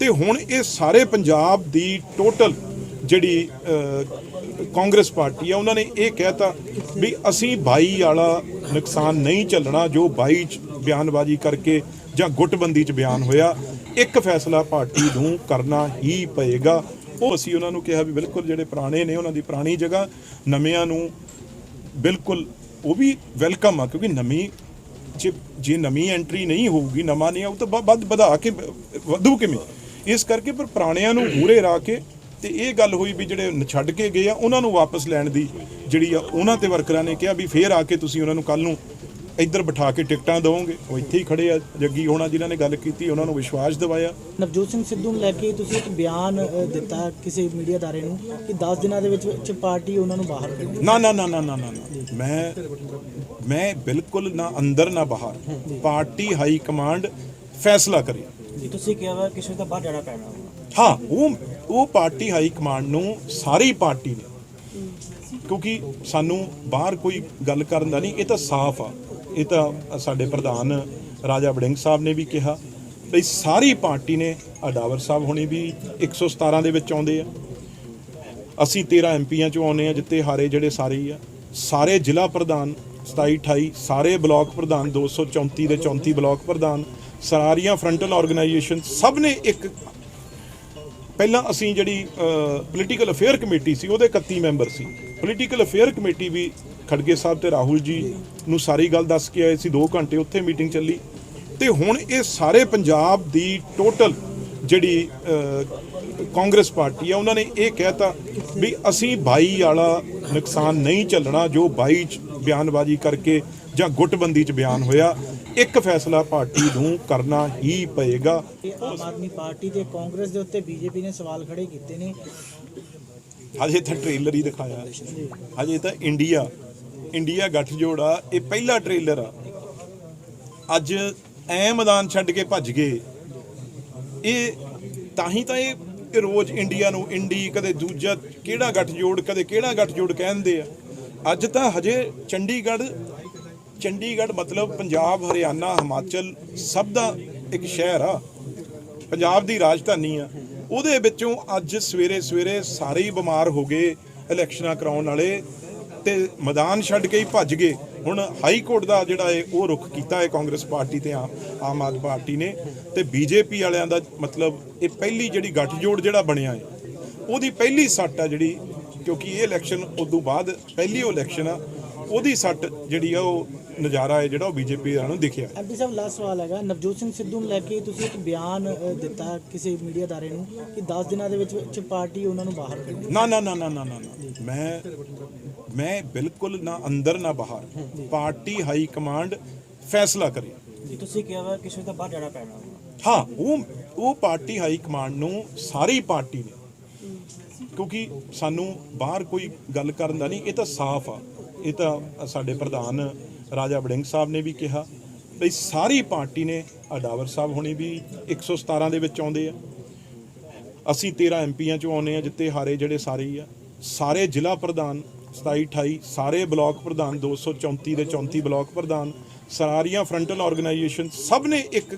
ਤੇ ਹੁਣ ਇਹ ਸਾਰੇ ਪੰਜਾਬ ਦੀ ਟੋਟਲ ਜਿਹੜੀ ਕਾਂਗਰਸ ਪਾਰਟੀ ਆ, ਉਹਨਾਂ ਨੇ ਇਹ ਕਹਿਤਾ ਵੀ ਅਸੀਂ ਬਾਈ ਵਾਲਾ ਨੁਕਸਾਨ ਨਹੀਂ ਚੱਲਣਾ ਜੋ ਬਾਈ ਚ ਬਿਆਨਬਾਜ਼ੀ ਕਰਕੇ ਜਾਂ ਗੁੱਟਬੰਦੀ ਚ ਬਿਆਨ ਹੋਇਆ, ਇੱਕ ਫੈਸਲਾ ਪਾਰਟੀ ਨੂੰ ਕਰਨਾ ਹੀ ਪਏਗਾ। ਉਹ ਅਸੀਂ ਉਹਨਾਂ ਨੂੰ ਕਿਹਾ ਵੀ ਬਿਲਕੁਲ ਜਿਹੜੇ ਪੁਰਾਣੇ ਨੇ, ਉਹਨਾਂ ਦੀ ਪੁਰਾਣੀ ਜਗ੍ਹਾ, ਨਵਿਆਂ ਨੂੰ ਬਿਲਕੁਲ ਉਹ ਵੀ ਵੈਲਕਮ ਆ, ਕਿਉਂਕਿ ਨਵੀਂ ਜੇ ਜੇ ਨਵੀਂ ਐਂਟਰੀ ਨਹੀਂ ਹੋਊਗੀ, ਨਵਾਂ ਨਹੀਂ ਆਊ, ਤਾਂ ਵ- ਵੱਧ ਵਧਾ ਕੇ ਵਧੂ ਕਿਵੇਂ? ਇਸ ਕਰਕੇ ਪਰ ਪੁਰਾਣਿਆਂ ਨੂੰ ਮੂਰੇ ਰਾ ਕੇ ਤੇ ਇਹ ਗੱਲ ਹੋਈ ਵੀ ਜਿਹੜੇ ਛੱਡ ਕੇ ਗਏ ਆ ਉਹਨਾਂ ਨੂੰ ਵਾਪਸ ਲੈਣ ਦੀ ਜਿਹੜੀ ਆ ਉਹਨਾਂ ਤੇ ਵਰਕਰਾਂ ਨੇ ਕਿਹਾ ਵੀ ਫੇਰ ਆ ਕੇ ਤੁਸੀਂ ਉਹਨਾਂ ਨੂੰ ਕੱਲ ਨੂੰ ਇੱਧਰ ਬਿਠਾ ਕੇ ਟਿਕਟਾਂ ਦਿਓਗੇ ਉਹ ਇੱਥੇ ਹੀ ਖੜੇ ਆ ਜੱਗੀ ਹੋਣਾ ਜਿਨ੍ਹਾਂ ਨੇ ਗੱਲ ਕੀਤੀ ਉਹਨਾਂ ਨੂੰ ਵਿਸ਼ਵਾਸ ਦਿਵਾਇਆ। ਨਵਜੋਤ ਸਿੰਘ ਸਿੱਧੂ ਨੂੰ ਲੈ ਕੇ ਤੁਸੀਂ ਇੱਕ ਬਿਆਨ ਦਿੱਤਾ ਕਿਸੇ ਮੀਡੀਆ ਅਦਾਰੇ ਨੂੰ ਕਿ 10 ਦਿਨਾਂ ਦੇ ਵਿੱਚ ਵਿੱਚ ਪਾਰਟੀ ਉਹਨਾਂ ਨੂੰ ਬਾਹਰ ਕੱਢੇ। ਨਾ ਨਾ ਨਾ ਨਾ ਨਾ ਨਾ। ਮੈਂ ਮੈਂ ਬਿਲਕੁਲ ਨਾ ਅੰਦਰ ਨਾ ਬਾਹਰ। ਪਾਰਟੀ ਹਾਈ ਕਮਾਂਡ ਫੈਸਲਾ ਕਰੇ। ਜੀ, ਤੁਸੀਂ ਕਿਹਾ ਵਾ ਕਿਸੇ ਦਾ ਬਾਹਰ ਜਾਣਾ ਪੈਣਾ ਹਾਂ, ਉਹ ਉਹ ਪਾਰਟੀ ਹਾਈ ਕਮਾਂਡ ਨੂੰ ਸਾਰੀ ਪਾਰਟੀ ਨੇ। ਕਿਉਂਕਿ ਸਾਨੂੰ ਬਾਹਰ ਕੋਈ ਗੱਲ ਕਰਨ ਦਾ ਨਹੀਂ, ਇਹ ਤਾਂ ਸਾਫ਼ ਆ। ਇਹ ਤਾਂ ਸਾਡੇ ਪ੍ਰਧਾਨ ਰਾਜਾ ਵੜਿੰਗ ਸਾਹਿਬ ਨੇ ਵੀ ਕਿਹਾ ਵੀ ਸਾਰੀ ਪਾਰਟੀ ਨੇ, ਅਡਾਵਰ ਸਾਹਿਬ ਹੁਣੇ ਵੀ 117 ਦੇ ਵਿੱਚ ਆਉਂਦੇ ਆ। ਅਸੀਂ 13 ਐਮਪੀਆਂ ਚੋਂ ਆਉਨੇ ਆ ਜਿੱਤੇ ਹਾਰੇ ਜਿਹੜੇ ਸਾਰੇ ਹੀ ਆ। ਸਾਰੇ ਜ਼ਿਲ੍ਹਾ ਪ੍ਰਧਾਨ 27 28 ਸਾਰੇ ਬਲਾਕ ਪ੍ਰਧਾਨ 234 ਦੇ 34 ਬਲਾਕ ਪ੍ਰਧਾਨ ਸਾਰੀਆਂ ਫਰੰਟਲ ਆਰਗੇਨਾਈਜੇਸ਼ਨ ਸਭ ਨੇ ਇੱਕ ਪਹਿਲਾਂ ਅਸੀਂ ਜਿਹੜੀ ਪੋਲੀਟੀਕਲ ਅਫੇਅਰ ਕਮੇਟੀ ਸੀ, ਉਹਦੇ 31 ਮੈਂਬਰ ਸੀ। ਪੋਲੀਟੀਕਲ ਅਫੇਅਰ ਕਮੇਟੀ ਵੀ ਖੜਗੇ ਸਾਹਿਬ ਤੇ ਰਾਹੁਲ ਜੀ ਨੂੰ ਸਾਰੀ ਗੱਲ ਦੱਸ ਕੇ ਆਏ ਸੀ 2 ਘੰਟੇ ਉੱਥੇ ਮੀਟਿੰਗ ਚੱਲੀ। ਤੇ ਹੁਣ ਇਹ ਸਾਰੇ ਪੰਜਾਬ ਦੀ ਟੋਟਲ ਜਿਹੜੀ ਕਾਂਗਰਸ ਪਾਰਟੀ ਆ, ਉਹਨਾਂ ਨੇ ਇਹ ਕਹਿਤਾ ਵੀ ਅਸੀਂ 22 ਵਾਲਾ ਨੁਕਸਾਨ ਨਹੀਂ ਚੱਲਣਾ ਜੋ 22 ਚ ਬਿਆਨਬਾਜ਼ੀ ਕਰਕੇ ਜਾਂ ਗੁੱਟਬੰਦੀ ਚ ਬਿਆਨ ਹੋਇਆ ਇੱਕ ਫੈਸਲਾ ਪਾਰਟੀ ਨੂੰ ਕਰਨਾ ਹੀ ਪਏਗਾ। ਆਮ ਆਦਮੀ ਪਾਰਟੀ ਤੇ ਕਾਂਗਰਸ ਦੇ ਉੱਤੇ ਬੀਜੇਪੀ ਨੇ ਸਵਾਲ ਖੜੇ ਕੀਤੇ ਨੇ। ਹਜੇ ਤਾਂ ਟ੍ਰੇਲਰ ਹੀ ਦਿਖਾਇਆ। ਹਜੇ ਤਾਂ ਇੰਡੀਆ ਇੰਡੀਆ ਗੱਠਜੋੜ ਆ ਇਹ ਪਹਿਲਾ ਟ੍ਰੇਲਰ ਆ। ਅੱਜ ਐ ਮੈਦਾਨ ਛੱਡ ਕੇ ਭੱਜ ਗਏ। ਇਹ ਤਾਂ ਹੀ ਤਾਂ ਇਹ ਇਹ ਰੋਜ਼ ਇੰਡੀਆ ਨੂੰ ਇੰਡੀ ਕਦੇ ਦੂਜਾ ਕਿਹੜਾ ਗੱਠਜੋੜ ਕਦੇ ਕਿਹੜਾ ਗੱਠਜੋੜ ਕਹਿੰਦੇ ਆ। ਅੱਜ ਤਾਂ ਹਜੇ ਚੰਡੀਗੜ੍ਹ ਚੰਡੀਗੜ੍ਹ ਮਤਲਬ ਪੰਜਾਬ, ਹਰਿਆਣਾ, ਹਿਮਾਚਲ ਸਭ ਦਾ ਇੱਕ ਸ਼ਹਿਰ ਆ। ਪੰਜਾਬ ਦੀ ਰਾਜਧਾਨੀ ਆ। ਉਹਦੇ ਵਿੱਚੋਂ ਅੱਜ ਸਵੇਰੇ ਸਵੇਰੇ ਸਾਰੇ ਹੀ ਬਿਮਾਰ ਹੋ ਗਏ, ਇਲੈਕਸ਼ਨਾਂ ਕਰਾਉਣ ਵਾਲੇ ਤੇ ਮੈਦਾਨ ਛੱਡ ਕੇ ਹੀ ਭੱਜ ਗਏ। ਹੁਣ ਹਾਈ ਕੋਰਟ ਦਾ ਜਿਹੜਾ ਹੈ ਉਹ ਰੁਖ ਕੀਤਾ ਹੈ ਕਾਂਗਰਸ ਪਾਰਟੀ ਤੇ ਆਮ ਆਮ ਆਦਮੀ ਪਾਰਟੀ ਨੇ। ਤੇ ਬੀਜੇਪੀ ਵਾਲਿਆਂ ਦਾ ਮਤਲਬ ਇਹ ਪਹਿਲੀ ਜਿਹੜੀ ਗੱਠਜੋੜ ਜਿਹੜਾ ਬਣਿਆ ਹੈ, ਉਹਦੀ ਪਹਿਲੀ ਸੱਟ ਆ ਜਿਹੜੀ, ਕਿਉਂਕਿ ਇਹ ਇਲੈਕਸ਼ਨ ਉਦੋਂ ਬਾਅਦ ਪਹਿਲੀ ਉਹ ਇਲੈਕਸ਼ਨ ਆ। ਉਹਦੀ ਸੱਟ ਜਿਹੜੀ ਆ ਉਹ ਨਜ਼ਾਰਾ ਹੈ ਜਿਹੜਾ ਉਹ ਬੀਜੇਪੀ ਵਾਲਿਆਂ ਨੂੰ ਦਿਖਿਆ ਐਮਪੀ ਸਾਹਿਬ ਲਾਸਟ ਸਵਾਲ ਹੈਗਾ। ਨਵਜੋਤ ਸਿੰਘ ਸਿੱਧੂ ਨੂੰ ਲੈ ਕੇ ਤੁਸੀਂ ਇੱਕ ਬਿਆਨ ਦਿੱਤਾ ਕਿਸੇ ਮੀਡੀਆ ਅਦਾਰੇ ਨੂੰ ਕਿ 10 ਦਿਨਾਂ ਦੇ ਵਿੱਚ ਵਿੱਚ ਪਾਰਟੀ ਉਹਨਾਂ ਨੂੰ ਬਾਹਰ ਕੱਢੇ। ਨਾ ਨਾ ਨਾ ਨਾ ਨਾ ਨਾ। ਮੈਂ ਮੈਂ ਬਿਲਕੁਲ ਨਾ ਅੰਦਰ ਨਾ ਬਾਹਰ। ਪਾਰਟੀ ਹਾਈ ਕਮਾਂਡ ਫੈਸਲਾ ਕਰੇ। ਤੁਸੀਂ ਕਿਹਾ ਵਾ ਕਿਸੇ ਦਾ ਬਾਹਰ ਜਾਣਾ ਪੈਣਾ। ਹਾਂ ਉਹ ਉਹ ਪਾਰਟੀ ਹਾਈ ਕਮਾਂਡ ਨੂੰ ਸਾਰੀ ਪਾਰਟੀ ਨੇ। ਕਿਉਂਕਿ ਸਾਨੂੰ ਬਾਹਰ ਕੋਈ ਗੱਲ ਕਰਨ ਦਾ ਨਹੀਂ ਇਹ ਤਾਂ ਸਾਫ਼ ਆ। ਇਹ ਤਾਂ ਸਾਡੇ ਪ੍ਰਧਾਨ ਰਾਜਾ ਵੜਿੰਗ ਸਾਹਿਬ ਨੇ ਵੀ ਕਿਹਾ ਬਈ ਸਾਰੀ ਪਾਰਟੀ ਨੇ, ਅਡਾਵਰ ਸਾਹਿਬ ਹੁਣੇ ਵੀ 117 ਦੇ ਵਿੱਚ ਆਉਂਦੇ ਆ। ਅਸੀਂ 13 ਐਮਪੀਆਂ ਚੋਂ ਆਉਨੇ ਆ, ਜਿੱਤੇ ਹਾਰੇ ਜਿਹੜੇ ਸਾਰੇ ਹੀ ਆ। ਸਾਰੇ ਜ਼ਿਲ੍ਹਾ ਪ੍ਰਧਾਨ 27 28 ਸਾਰੇ ਬਲਾਕ ਪ੍ਰਧਾਨ 234 ਦੇ 34 ਬਲਾਕ ਪ੍ਰਧਾਨ, ਸਾਰੀਆਂ ਫਰੰਟਲ ਆਰਗੇਨਾਈਜੇਸ਼ਨ ਸਭ ਨੇ ਇੱਕ।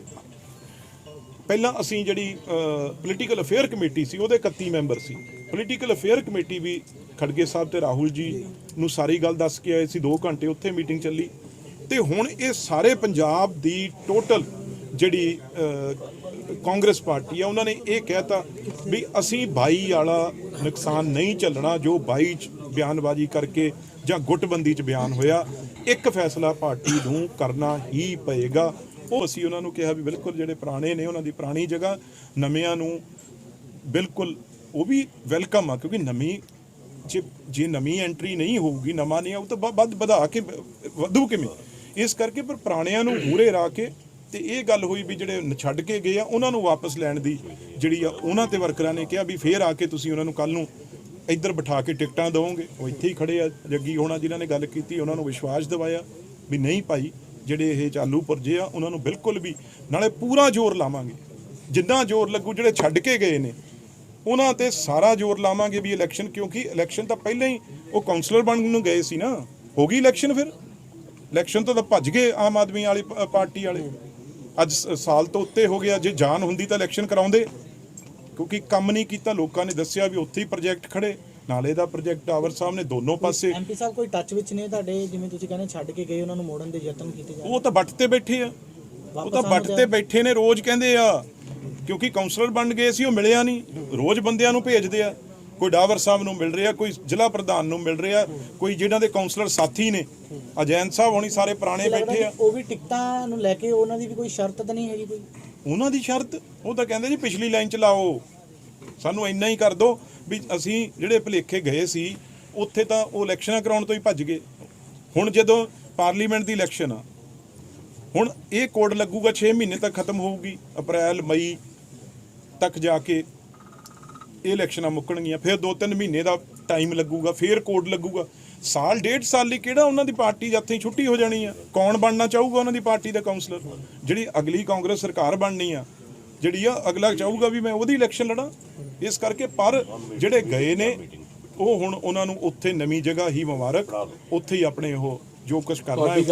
ਪਹਿਲਾਂ ਅਸੀਂ ਜਿਹੜੀ ਪੋਲੀਟੀਕਲ ਅਫੇਅਰ ਕਮੇਟੀ ਸੀ, ਉਹਦੇ 31 ਮੈਂਬਰ ਸੀ। ਪੋਲੀਟੀਕਲ ਅਫੇਅਰ ਕਮੇਟੀ ਵੀ ਖੜਗੇ ਸਾਹਿਬ ਤੇ ਰਾਹੁਲ ਜੀ ਨੂੰ ਸਾਰੀ ਗੱਲ ਦੱਸ ਕੇ ਆਏ ਸੀ 2 ਘੰਟੇ ਉੱਥੇ ਮੀਟਿੰਗ ਚੱਲੀ। ਤੇ ਹੁਣ ਇਹ ਸਾਰੇ ਪੰਜਾਬ ਦੀ ਟੋਟਲ ਜਿਹੜੀ ਕਾਂਗਰਸ ਪਾਰਟੀ ਆ, ਉਹਨਾਂ ਨੇ ਇਹ ਕਹਿਤਾ ਵੀ ਅਸੀਂ 22 ਵਾਲਾ ਨੁਕਸਾਨ ਨਹੀਂ ਚੱਲਣਾ ਜੋ 22 ਚ ਬਿਆਨਬਾਜ਼ੀ ਕਰਕੇ ਜਾਂ ਗੁੱਟਬੰਦੀ ਚ ਬਿਆਨ ਹੋਇਆ, ਇੱਕ ਫੈਸਲਾ ਪਾਰਟੀ ਨੂੰ ਕਰਨਾ ਹੀ ਪਏਗਾ। ਉਹ ਅਸੀਂ ਉਹਨਾਂ ਨੂੰ ਕਿਹਾ ਵੀ ਬਿਲਕੁਲ ਜਿਹੜੇ ਪੁਰਾਣੇ ਨੇ, ਉਹਨਾਂ ਦੀ ਪੁਰਾਣੀ ਜਗ੍ਹਾ, ਨਵਿਆਂ ਨੂੰ ਬਿਲਕੁਲ ਉਹ ਵੀ ਵੈਲਕਮ ਆ, ਕਿਉਂਕਿ ਨਵੀਂ ਜੇ ਜੇ ਨਵੀਂ ਐਂਟਰੀ ਨਹੀਂ ਹੋਊਗੀ, ਨਵਾਂ ਨਹੀਂ ਆਊ, ਤਾਂ ਵ- ਵੱਧ ਵਧਾ ਕੇ, ਵਧੂ ਕਿਵੇਂ? ਇਸ ਕਰਕੇ ਪਰ ਪੁਰਾਣਿਆਂ ਨੂੰ ਮੂਰੇ ਰਾ ਕੇ, ਤੇ ਇਹ ਗੱਲ ਹੋਈ ਵੀ ਜਿਹੜੇ ਛੱਡ ਕੇ ਗਏ ਆ, ਉਹਨਾਂ ਨੂੰ ਵਾਪਸ ਲੈਣ ਦੀ ਜਿਹੜੀ ਆ, ਉਹਨਾਂ ਤੇ ਵਰਕਰਾਂ ਨੇ ਕਿਹਾ ਵੀ ਫੇਰ ਆ ਕੇ ਤੁਸੀਂ ਉਹਨਾਂ ਨੂੰ ਕੱਲ ਨੂੰ ਇੱਧਰ ਬਿਠਾ ਕੇ ਟਿਕਟਾਂ ਦਿਓਗੇ ਉਹ ਇੱਥੇ ਹੀ ਖੜੇ ਆ, ਜੱਗੀ ਹੋਣਾ ਜਿਨ੍ਹਾਂ ਨੇ ਗੱਲ ਕੀਤੀ, ਉਹਨਾਂ ਨੂੰ ਵਿਸ਼ਵਾਸ ਦਿਵਾਇਆ ਵੀ ਨਹੀਂ ਭਾਈ, ਜਿਹੜੇ ਇਹ ਚਾਲੂ ਪੁਰਜੇ ਆ, ਉਹਨਾਂ ਨੂੰ ਬਿਲਕੁਲ ਵੀ, ਨਾਲੇ ਪੂਰਾ ਜ਼ੋਰ ਲਾਵਾਂਗੇ। ਜਿੰਨਾ ਜ਼ੋਰ ਲੱਗੂ, ਜਿਹੜੇ ਛੱਡ ਕੇ ਗਏ ਨੇ ਉਹਨਾਂ ਤੇ ਸਾਰਾ ਜ਼ੋਰ ਲਾਵਾਂਗੇ ਵੀ ਇਲੈਕਸ਼ਨ ਕਿਉਂਕਿ ਇਲੈਕਸ਼ਨ ਤਾਂ ਪਹਿਲਾਂ ਹੀ ਉਹ ਕਾਉਂਸਲਰ ਬਣਨ ਨੂੰ ਗਏ ਸੀ ਨਾ। ਹੋ ਗਈ ਇਲੈਕਸ਼ਨ ਫਿਰ? ਇਲੈਕਸ਼ਨ ਤੋਂ ਤਾਂ ਭੱਜ ਗਏ ਆਮ ਆਦਮੀ ਵਾਲੀ ਪਾਰਟੀ ਵਾਲੇ। ਅੱਜ ਸਾਲ ਤੋਂ ਉੱਤੇ ਹੋ ਗਿਆ ਜੇ ਜਾਨ ਹੁੰਦੀ ਤਾਂ ਇਲੈਕਸ਼ਨ ਕਰਾਉਂਦੇ। ਕਿਉਂਕਿ ਕੰਮ ਨਹੀਂ ਕੀਤਾ ਲੋਕਾਂ ਨੇ ਦੱਸਿਆ ਵੀ ਉੱਥੇ ਹੀ ਪ੍ਰੋਜੈਕਟ ਖੜੇ। ਨਾਲੇ ਦਾ ਪ੍ਰੋਜੈਕਟ ਟਾਵਰ ਸਾਹਿਬ ਨੇ ਦੋਨੋਂ ਪਾਸੇ। ਐਮਪੀ ਸਾਹਿਬ ਕੋਈ ਟੱਚ ਵਿੱਚ ਨੇ ਤੁਹਾਡੇ? ਜਿਵੇਂ ਤੁਸੀਂ ਕਹਿੰਦੇ ਛੱਡ ਕੇ ਗਏ ਉਹਨਾਂ ਨੂੰ ਮੋੜਨ ਦੇ ਯਤਨ ਕੀਤੇ ਜਾ ਰਹੇ ਉਹ ਤਾਂ ਵੱਟ ਤੇ ਬੈਠੇ ਆ। ਉਹ ਤਾਂ ਨੂੰ ਤੇ ਬੈਠੇ ਨੇ ਰੋਜ਼ ਕਹਿੰਦੇ ਆ ਕਿਉਂਕਿ ਕਾਉਂਸਲਰ ਬਣ ਗਏ ਸੀ ਉਹ ਮਿਲਿਆ ਨਹੀਂ। ਰੋਜ਼ ਬੰਦਿਆਂ ਨੂੰ ਭੇਜਦੇ ਆ। ਕੋਈ ਡਾਵਰ ਸਾਹਿਬ ਨੂੰ ਮਿਲ ਰਿਹਾ ਕੋਈ ਜ਼ਿਲ੍ਹਾ ਪ੍ਰਧਾਨ ਨੂੰ ਮਿਲ ਰਿਹਾ ਕੋਈ ਜਿਹਨਾਂ ਦੇ ਕਾਉਂਸਲਰ ਸਾਥੀ ਨੇ। ਅਜੈਨ ਸਾਹਿਬ ਹੋਣੀ ਸਾਰੇ ਪੁਰਾਣੇ ਬੈਠੇ ਆ। ਉਹ ਵੀ ਟਿਕਟਾਂ ਨੂੰ ਲੈ ਕੇ ਉਹਨਾਂ ਦੀ ਵੀ ਕੋਈ ਸ਼ਰਤ ਤਾਂ ਨਹੀਂ ਹੈਗੀ ਕੋਈ? ਉਹਨਾਂ ਦੀ ਸ਼ਰਤ? ਉਹ ਤਾਂ ਕਹਿੰਦੇ ਜੀ ਪਿਛਲੀ ਲਾਈਨ ਚ ਲਾਓ। ਸਾਨੂੰ ਇੰਨਾ ਹੀ ਕਰ ਦਿਓ ਵੀ ਅਸੀਂ ਜਿਹੜੇ ਭਲੇਖੇ ਗਏ ਸੀ ਉੱਥੇ ਤਾਂ ਉਹ ਇਲੈਕਸ਼ਨਾਂ ਕਰਾਉਣ ਤੋਂ ਹੀ ਭੱਜ ਗਏ। ਹੁਣ ਜਦੋਂ ਪਾਰਲੀਮੈਂਟ ਦੀ ਇਲੈਕਸ਼ਨ ਆ ਹੁਣ ਇਹ ਕੋਡ ਲੱਗੂਗਾ 6 ਮਹੀਨੇ ਤੱਕ ਖਤਮ ਹੋਊਗੀ ਅਪ੍ਰੈਲ ਮਈ ਤੱਕ ਜਾ ਕੇ ਇਹ ਇਲੈਕਸ਼ਨਾਂ ਮੁੱਕਣਗੀਆਂ, ਫਿਰ 2-3 ਮਹੀਨੇ ਦਾ ਟਾਈਮ ਲੱਗੂਗਾ, ਫਿਰ ਕੋਡ ਲੱਗੂਗਾ। ਸਾਲ, ਡੇਢ ਸਾਲ ਲਈ ਕਿਹੜਾ ਉਹਨਾਂ ਦੀ ਪਾਰਟੀ ਜਿੱਥੇ ਛੁੱਟੀ ਹੋ ਜਾਣੀ ਆ? ਕੌਣ ਬਣਨਾ ਚਾਹੂਗਾ ਉਹਨਾਂ ਦੀ ਪਾਰਟੀ ਦਾ ਕਾਉਂਸਲਰ ਜਿਹੜੀ ਅਗਲੀ ਕਾਂਗਰਸ ਸਰਕਾਰ ਬਣਨੀ ਆ, ਜਿਹੜੀ ਆ ਅਗਲਾ ਚਾਹੂਗਾ ਵੀ ਮੈਂ ਉਹਦੀ ਇਲੈਕਸ਼ਨ ਲੜਾਂ। ਇਸ ਕਰਕੇ ਪਰ ਜਿਹੜੇ ਗਏ ਨੇ, ਉਹ ਹੁਣ ਉਹਨਾਂ ਨੂੰ ਉੱਥੇ ਨਵੀਂ ਜਗ੍ਹਾ ਹੀ ਮੁਬਾਰਕ, ਉੱਥੇ ਹੀ ਆਪਣੇ ਉਹ ਜੋ ਕੁਝ ਕਰਨਾ ਹੈ